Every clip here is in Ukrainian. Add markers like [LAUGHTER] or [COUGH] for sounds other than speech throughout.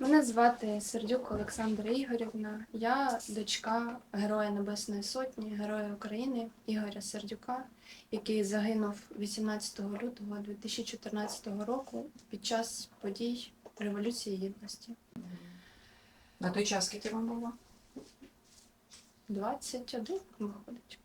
Мене звати Сердюк Олександра Ігорівна. Я дочка Героя Небесної Сотні, Героя України Ігоря Сердюка, який загинув 18 лютого 2014 року під час подій Революції Гідності. На той час скільки вам було? 21 виходить,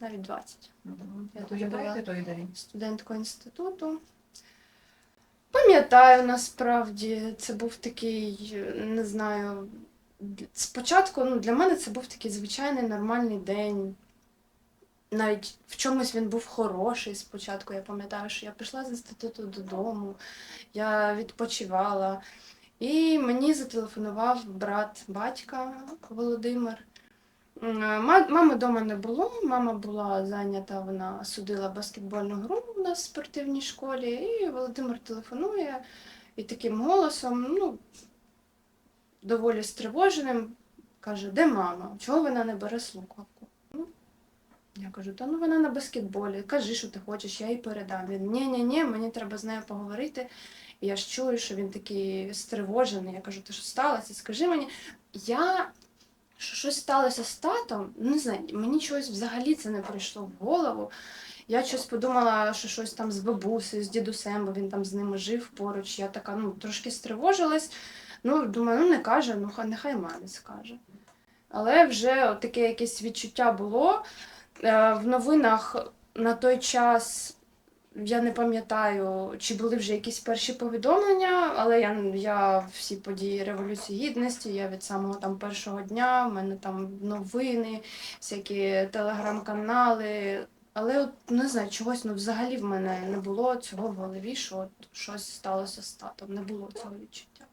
навіть 20. Я Ви тоді була той день? студенткою інституту. Пам'ятаю, насправді, це був такий, не знаю, спочатку ну, для мене це був такий звичайний нормальний день. Навіть в чомусь він був хороший спочатку. Я пам'ятаю, що я прийшла з інституту додому, я відпочивала. І мені зателефонував брат батька Володимир. Ма- Мами вдома не було, мама була зайнята, вона судила баскетбольну гру у нас в спортивній школі, і Володимир телефонує і таким голосом, ну, доволі стривоженим, каже, де мама? Чого вона не бере слухавку? Ну, я кажу, та ну вона на баскетболі, кажи, що ти хочеш, я їй передам. Він ні-ні-ні, мені треба з нею поговорити. І я ж чую, що він такий стривожений. Я кажу, ти що сталося? Скажи мені, я що щось сталося з татом, ну, не знаю, мені чогось взагалі це не прийшло в голову. Я щось подумала, що щось там з бабусею, з дідусем, бо він там з ними жив поруч. Я така ну, трошки стривожилась. Ну, думаю, ну не каже, ну хай нехай мамі скаже. Але вже таке якесь відчуття було. Е, В новинах на той час я не пам'ятаю, чи були вже якісь перші повідомлення, але я, я всі події Революції Гідності, я від самого там першого дня, в мене там новини, всякі телеграм-канали. Але от не знаю, чогось ну, взагалі в мене не було цього в голові, що от щось сталося з татом. Не було цього відчуття.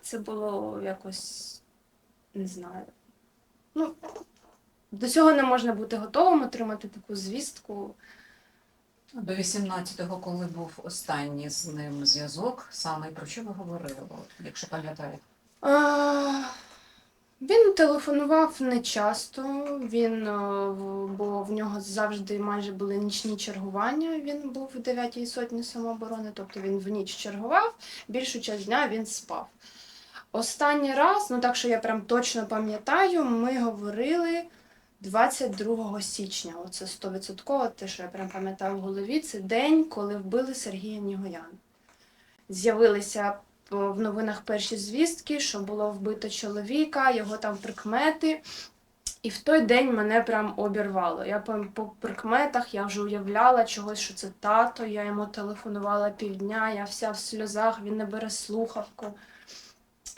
Це було якось не знаю. Ну, до цього не можна бути готовим отримати таку звістку. До 18-го, коли був останній з ним зв'язок, саме про що ви говорили, якщо пам'ятаєте? Він телефонував не часто, він, е, бо в нього завжди майже були нічні чергування. Він був в 9-й сотні самооборони, тобто він в ніч чергував, більшу часть дня він спав. Останній раз, ну так що я прям точно пам'ятаю, ми говорили 22 січня. Оце 100%, те, що я прям пам'ятаю в голові, це день, коли вбили Сергія Нігояна. З'явилися в новинах перші звістки, що було вбито чоловіка, його там прикмети. І в той день мене прям обірвало. Я по, по прикметах я вже уявляла чогось, що це тато. Я йому телефонувала півдня, я вся в сльозах, він не бере слухавку.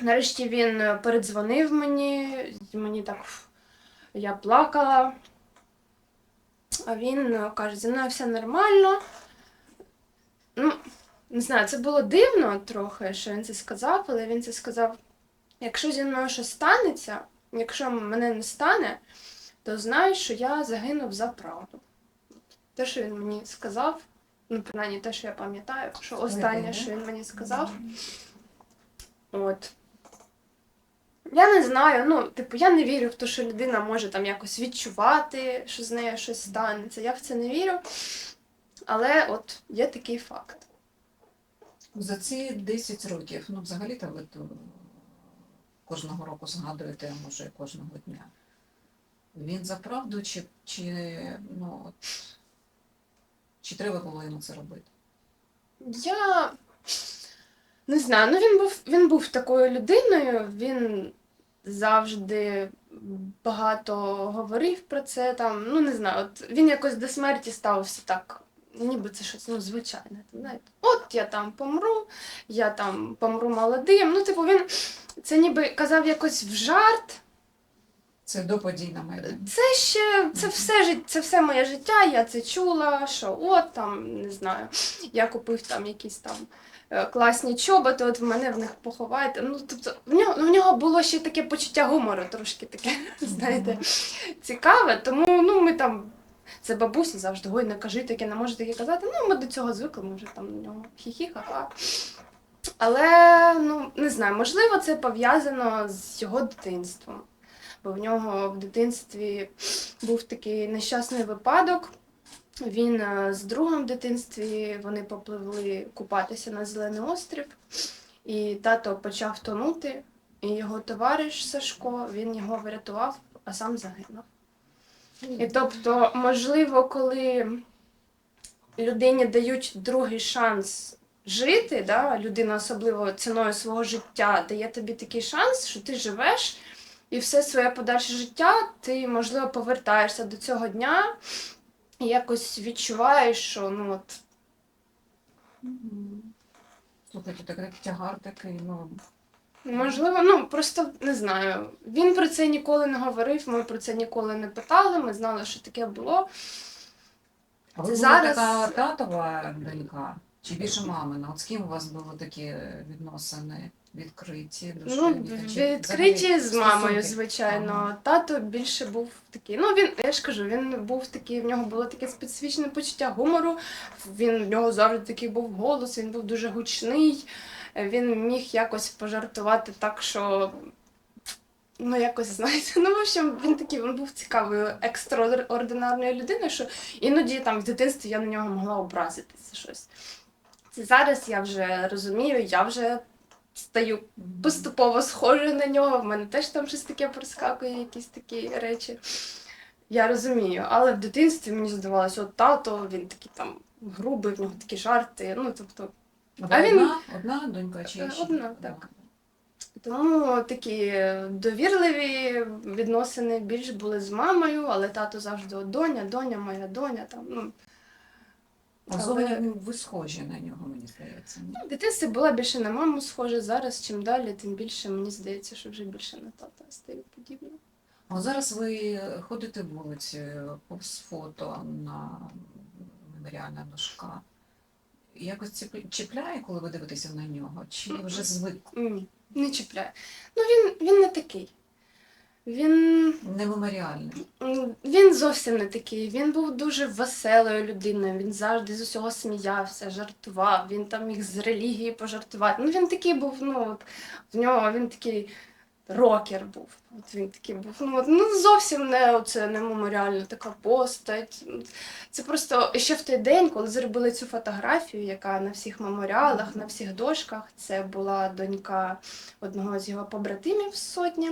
Нарешті він е, передзвонив мені, мені так я плакала. А він е, каже, зі мною все нормально. Ну, не знаю, це було дивно трохи, що він це сказав, але він це сказав: якщо зі мною щось станеться, якщо мене не стане, то знай, що я загинув за правду. Те, що він мені сказав, ну, принаймні те, що я пам'ятаю, що останнє, що він мені сказав. От. Я не знаю, ну, типу, я не вірю в те, що людина може там якось відчувати, що з нею щось станеться. Я в це не вірю. Але от є такий факт. За ці 10 років, ну взагалі-то ви кожного року згадуєте, може кожного дня. Він за правду, чи, чи, ну, от, чи треба було йому це робити? Я не знаю, ну він був він був такою людиною, він завжди багато говорив про це. Там, ну не знаю, от він якось до смерті ставився так, ніби це щось ну, звичайне. Знаєте, от я там помру, я там помру молодим. Ну, типу, він це ніби казав якось в жарт. Це до подій на Майдані. Це ще це все жит- це все моє життя. Я це чула, що от там не знаю, я купив там якісь там класні чоботи, от в мене в них поховайте. Ну тобто в нього ну, в нього було ще таке почуття гумору, трошки таке, [LAUGHS] знаєте, цікаве. Тому ну ми там. Це бабуся завжди, ой, не кажи таке, не може таке казати. Ну, ми до цього звикли, ми вже там на нього хі-хі-ха-ха. Але ну не знаю, можливо, це пов'язано з його дитинством бо в нього в дитинстві був такий нещасний випадок. Він е, з другом в дитинстві вони попливли купатися на Зелений острів. І тато почав тонути, і його товариш Сашко, він його врятував, а сам загинув. І тобто, можливо, коли людині дають другий шанс жити, да, людина особливо ціною свого життя дає тобі такий шанс, що ти живеш, і все своє подальше життя ти, можливо, повертаєшся до цього дня якось відчуваєш, що ну от. Слухайте, так як тягар такий, ну. Можливо, ну просто не знаю. Він про це ніколи не говорив, ми про це ніколи не питали, ми знали, що таке було. А ви Зараз- була така татова донька, чи більше мамина? От з ким у вас були такі відносини відкриті, Ну, душевні? Чи відкриті з мамою, звичайно. Ага. Тато більше був такий. Ну він, я ж кажу, він був такий, в нього було таке специфічне почуття гумору. Він в нього завжди такий був голос, він був дуже гучний. Він міг якось пожартувати так, що. Ну, якось знаєте, ну, в общем, він такий, він був цікавою екстраординарною людиною, що іноді там в дитинстві я на нього могла образитися щось. Це зараз я вже розумію, я вже стаю поступово схожа на нього. В мене теж там щось таке проскакує, якісь такі речі. Я розумію, але в дитинстві мені здавалося, от тато, він такий там грубий, в нього такі жарти. Ну, тобто, А він- одна, одна донька чи Е, ще? одна, так. тому такі довірливі відносини більш були з мамою, але тато завжди от доня, доня, моя доня. Там, ну, Але- ви схожі на нього, мені здається. ні? в дитинстві була більше на маму схожа, зараз чим далі, тим більше мені здається, що вже більше на тата стає подібно. А зараз ви ходите вулицею повз фото на меморіальна дошка. Якось чіпляє, коли ви дивитеся на нього? Чи вже звик Ні, не чіпляє. Ну він, він не такий. Він, не меморіальний? він зовсім не такий. Він був дуже веселою людиною. Він завжди з усього сміявся, жартував. Він там міг з релігії пожартувати. Ну він такий був, ну от в нього він такий рокер був. От він такий був. Ну, от, ну зовсім не оце не меморіальна така постать. Це просто ще в той день, коли зробили цю фотографію, яка на всіх меморіалах, на всіх дошках, це була донька одного з його побратимів з сотні.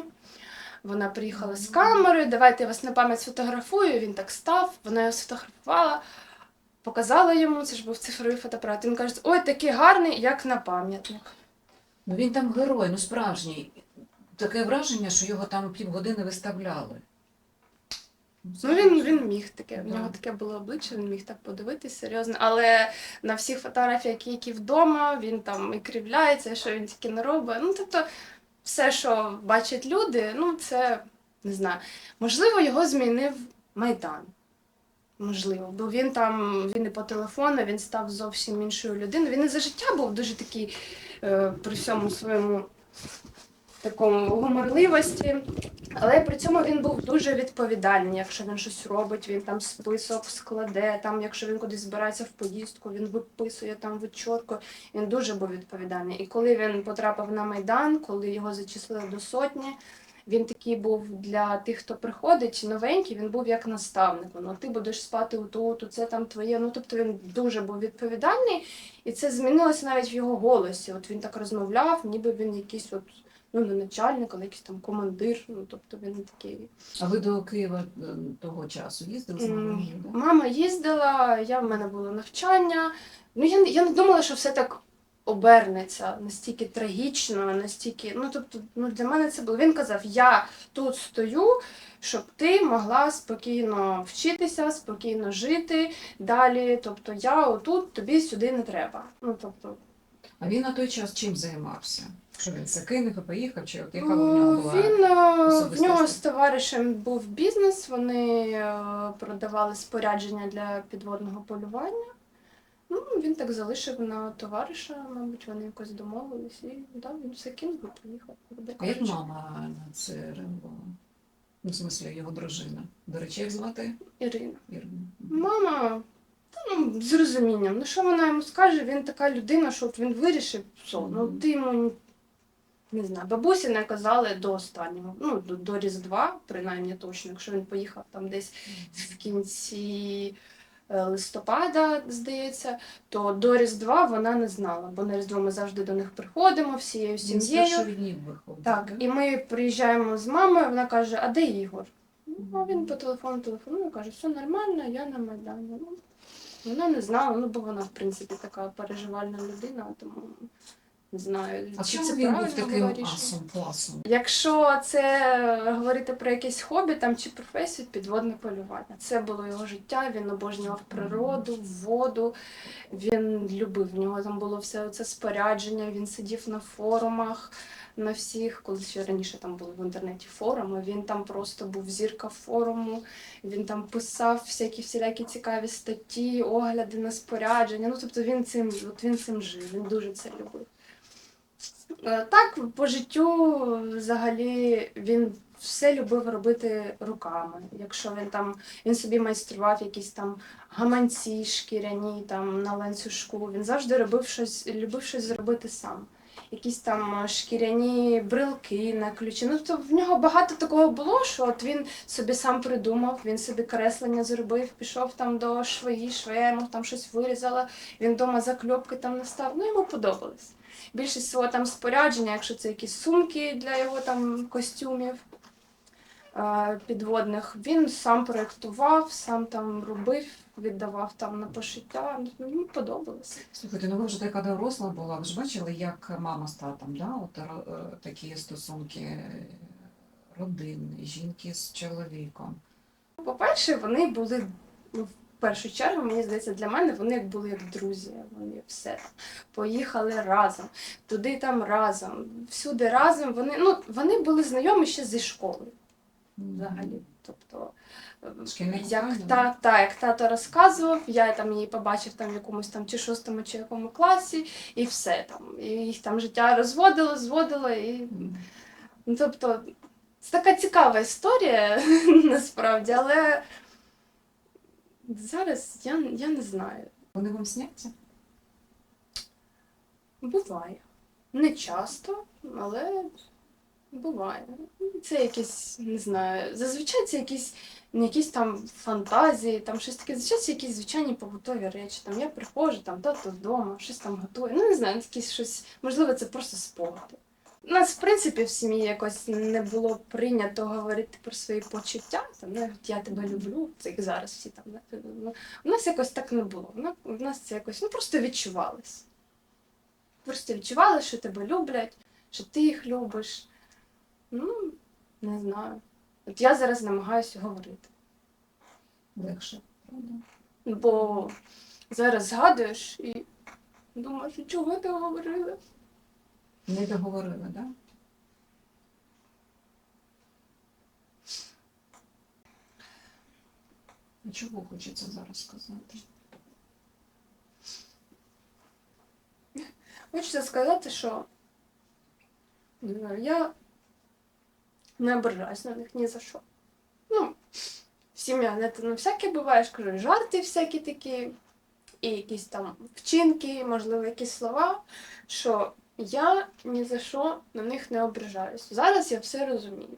Вона приїхала з камерою, давайте я вас на пам'ять сфотографую. Він так став, вона його сфотографувала, показала йому, це ж був цифровий фотоапарат. Він каже, ой, такий гарний, як на пам'ятник. Ну він там герой, ну справжній. Таке враження, що його там півгодини виставляли. Ну він, він міг таке. В нього таке було обличчя, він міг так подивитись серйозно. Але на всіх фотографіях, які вдома, він там і кривляється, що він тільки не робить. Ну, тобто, все, що бачать люди, ну це не знаю. Можливо, його змінив Майдан. Можливо, бо він там, він і по телефону, він став зовсім іншою людиною. Він і за життя був дуже такий е, при всьому своєму такому гуморливості. Але при цьому він був дуже відповідальний. Якщо він щось робить, він там список складе. Там, якщо він кудись збирається в поїздку, він виписує там вичотку. Він дуже був відповідальний. І коли він потрапив на майдан, коли його зачислили до сотні. Він такий був для тих, хто приходить, новенький, він був як наставник. Ну, ти будеш спати у отут, це там твоє. Ну, тобто він дуже був відповідальний, і це змінилося навіть в його голосі. От він так розмовляв, ніби він якийсь от, ну, не начальник, але якийсь там командир. Ну, тобто він такий. А ви до Києва е, того часу їздили з мамою? Мама їздила, я в мене було навчання. Ну, я, я не думала, що все так обернеться настільки трагічно, настільки. Ну, тобто, ну, для мене це було. Він казав: я тут стою, щоб ти могла спокійно вчитися, спокійно жити далі. Тобто я отут, тобі сюди не треба. Ну, тобто, А він на той час чим займався? Що він закинув і поїхав, чи от яка в нього Е, була? Він е, в нього з товаришем був бізнес, вони е, продавали спорядження для підводного полювання. Ну, він так залишив на товариша, мабуть, вони якось домовились, і да, він все кинув і поїхав. А як мама на це реагувала? Ну, в смислі, його дружина. До речі, як звати? Ірина. Ірина. Мама, ну, з розумінням. Ну, що вона йому скаже, він така людина, що от він вирішив, все, ну ти йому не знаю. Бабусі не казали до останнього, ну, до, до Різдва, принаймні точно, якщо він поїхав там десь в кінці е, листопада, здається, то до Різдва вона не знала, бо на Різдво ми завжди до них приходимо всією сім'єю. Так, і ми приїжджаємо з мамою, вона каже, а де Ігор? Ну, а він по телефону телефонує, каже, все нормально, я на Майдані. Ну, вона не знала, ну бо вона, в принципі, така переживальна людина, тому не знаю, А чи це він був таким асом, пласом? Якщо це говорити про якесь хобі там чи професію, підводне полювання. Це було його життя, він обожнював природу, воду, він любив. В нього там було все це спорядження, він сидів на форумах. На всіх, коли ще раніше там були в інтернеті форуми, він там просто був зірка форуму, він там писав всякі всілякі цікаві статті, огляди на спорядження. Ну тобто він цим, от він цим жив, він дуже це любив. Е, Так, по життю взагалі він все любив робити руками. Якщо він там він собі майстрував якісь там гаманці шкіряні там на ланцюжку, він завжди робив щось, любив щось зробити сам. Якісь там шкіряні брелки на ключі. Ну, то в нього багато такого було, що от він собі сам придумав, він собі креслення зробив, пішов там до швеї, швея йому там щось вирізала, він вдома закльопки там настав. Ну, йому подобалось більшість свого там спорядження, якщо це якісь сумки для його там костюмів е, підводних, він сам проєктував, сам там робив, віддавав там на пошиття. Мені подобалося. Слухайте, ну ви вже така доросла була, ви ж бачили, як мама з татом, да? От, е, такі стосунки родини, жінки з чоловіком. По-перше, вони були в першу чергу, мені здається, для мене вони як були як друзі. Вони все поїхали разом, туди там разом, всюди разом. Вони ну вони були знайомі ще зі школи. взагалі. Тобто, як, та, та, як тато розказував, я там її побачив там в якомусь там чи шостому, чи якому класі, і все там. І їх там життя розводило, зводило. І... Ну, тобто, це така цікава історія [LAUGHS] насправді, але зараз я, я не знаю. Вони вам сняться? Буває. Не часто, але буває. Це якісь, не знаю, зазвичай це якісь, не якісь там фантазії, там щось таке, зазвичай це якісь звичайні побутові речі. Там я приходжу, там тато вдома, щось там готує. Ну, не знаю, якісь щось, можливо, це просто спогади. У нас, в принципі, в сім'ї якось не було прийнято говорити про свої почуття. Там, ну, я тебе люблю, це як зараз всі там. Ну, у нас якось так не було. У нас це якось ну, просто відчувалось. Просто відчували, що тебе люблять, що ти їх любиш. Ну, не знаю. От я зараз намагаюся говорити. Легше, правда? Бо зараз згадуєш і думаєш, чого ти говорила? Не договорили, так? Да? А чого хочеться зараз сказати? Хочеться сказати, що не знаю, я не ображаюсь на них ні за що. Ну, сім'я не ну, всяке буває, кажу, жарти всякі такі, і якісь там вчинки, можливо, якісь слова, що я ні за що на них не ображаюсь. Зараз я все розумію.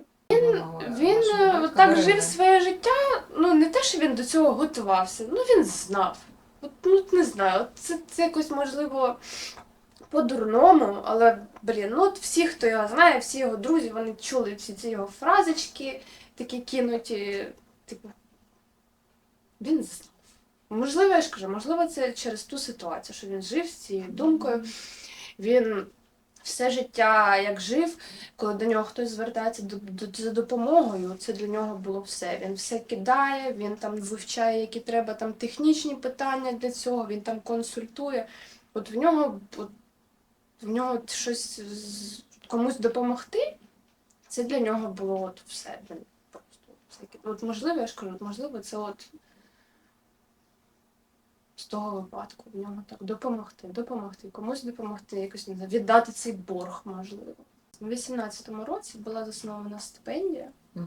Він е, от так жив своє життя, ну не те, що він до цього готувався, ну він знав. От, ну не знаю, от це, це якось можливо по-дурному, але блін, ну от всі, хто його знає, всі його друзі, вони чули всі ці його фразочки, такі кинуті, типу. Він знав. Можливо, я ж кажу, можливо, це через ту ситуацію, що він жив з цією думкою. Він все життя як жив, коли до нього хтось звертається до, до, за допомогою, це для нього було все. Він все кидає, він там вивчає, які треба там технічні питання для цього, він там консультує. От в нього, от, в нього щось комусь допомогти, це для нього було от все. От можливо, я ж кажу, можливо, це от з того випадку в нього так допомогти, допомогти, комусь допомогти, якось не знаю, віддати цей борг, можливо. У 18-му році була заснована стипендія Угу.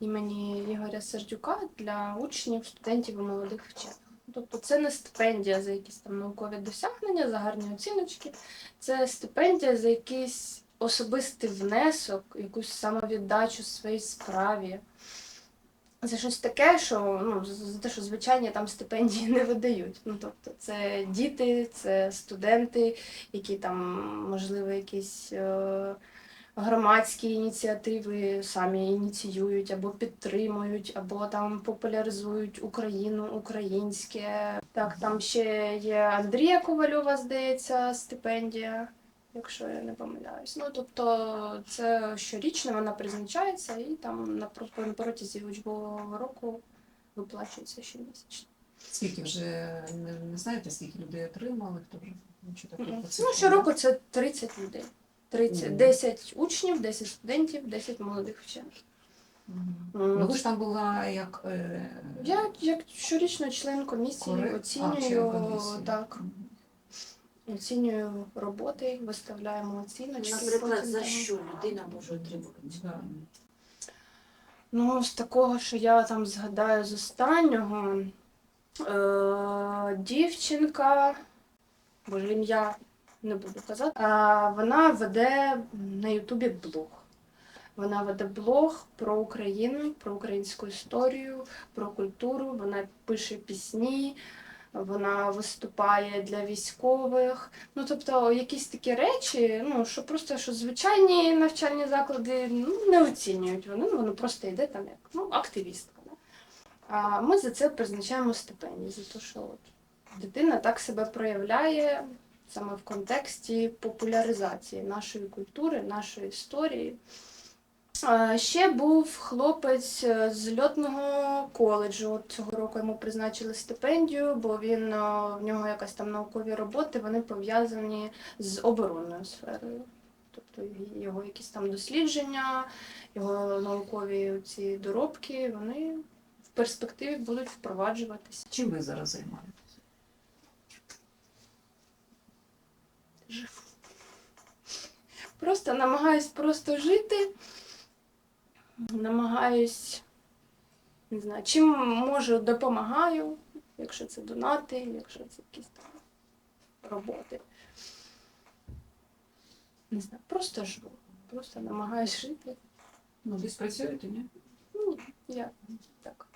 імені Ігоря Сердюка для учнів, студентів і молодих вчених. Тобто це не стипендія за якісь там наукові досягнення, за гарні оціночки, це стипендія за якийсь особистий внесок, якусь самовіддачу своїй справі. За щось таке, що ну, за- те, що звичайні там стипендії [LAUGHS] не видають. Ну, тобто, це діти, це студенти, які там, можливо, якісь е, громадські ініціативи самі ініціюють або підтримують, або там популяризують Україну, українське. Так, там ще є Андрія Ковальова, здається, стипендія. Якщо я не помиляюсь. Ну тобто це щорічно вона призначається і там на протязі учбового року виплачується щомісячно. Скільки вже не, не знаєте, скільки людей отримали, хто вже нічого такого Ну, щороку це 30 людей. 30, 10 учнів, 10 студентів, 10 молодих вчених. Ну ви ж там була як е, Я як щорічно член комісії коре- оцінюю комісії. так, Мгм. оцінюю роботи, виставляємо оціночки. Наприклад, за що людина може отримувати? Да. Ну, з такого, що я там згадаю з останнього, е- дівчинка, боже, ім'я не буду казати, а вона веде на Ютубі блог. Вона веде блог про Україну, про українську історію, про культуру. Вона пише пісні, вона виступає для військових. Ну, тобто, якісь такі речі, ну, що просто що звичайні навчальні заклади ну, не оцінюють. Вони, ну, воно просто йде там як ну, активістка. Да? А ми за це призначаємо стипендії, за те, що от дитина так себе проявляє саме в контексті популяризації нашої культури, нашої історії. Ще був хлопець е, з льотного коледжу. Цього року йому призначили стипендію, бо він е, в нього якась там наукові роботи, вони пов'язані з оборонною сферою. Тобто його якісь там дослідження, його наукові ці доробки, вони в перспективі будуть впроваджуватися. Чим ви зараз займаєтесь? Просто намагаюсь просто жити, намагаюсь, не знаю, чим можу, допомагаю, якщо це донати, якщо це якісь там роботи. Не знаю, просто живу. Просто намагаюсь жити. Ну, десь працюєте, ні? Ну, я так,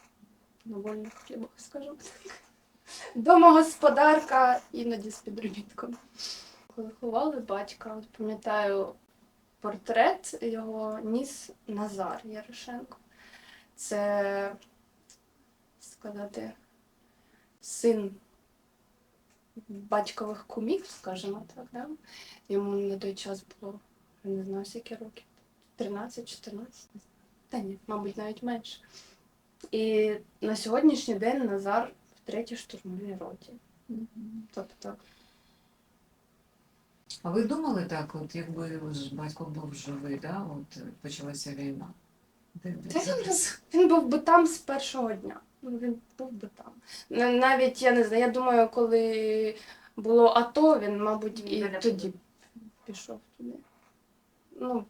на вольних хлібах, так. Домогосподарка іноді з підробітком. Коли ховали батька, пам'ятаю портрет його ніс Назар Ярошенко. Це сказати син батькових кумів, скажімо так. Да? Йому на той час було, я не знаю, скільки років. 13-14. Та ні, мабуть, навіть менше. І на сьогоднішній день Назар в третій штурмовій роті. Тобто, А ви думали так, от якби батько був живий, да, от почалася війна? Де, де Та він, він був би там з першого дня. Ну, Він був би там. На- Навіть я не знаю, я думаю, коли було АТО, він, мабуть, і тоді пішов туди. Ну,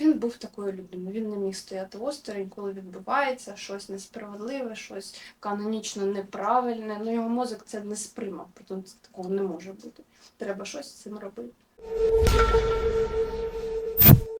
він був такою людиною. Він не міг стояти осторонь, коли відбувається щось несправедливе, щось канонічно неправильне. Ну, його мозок це не сприймав, тому такого не може бути. Треба щось з цим робити.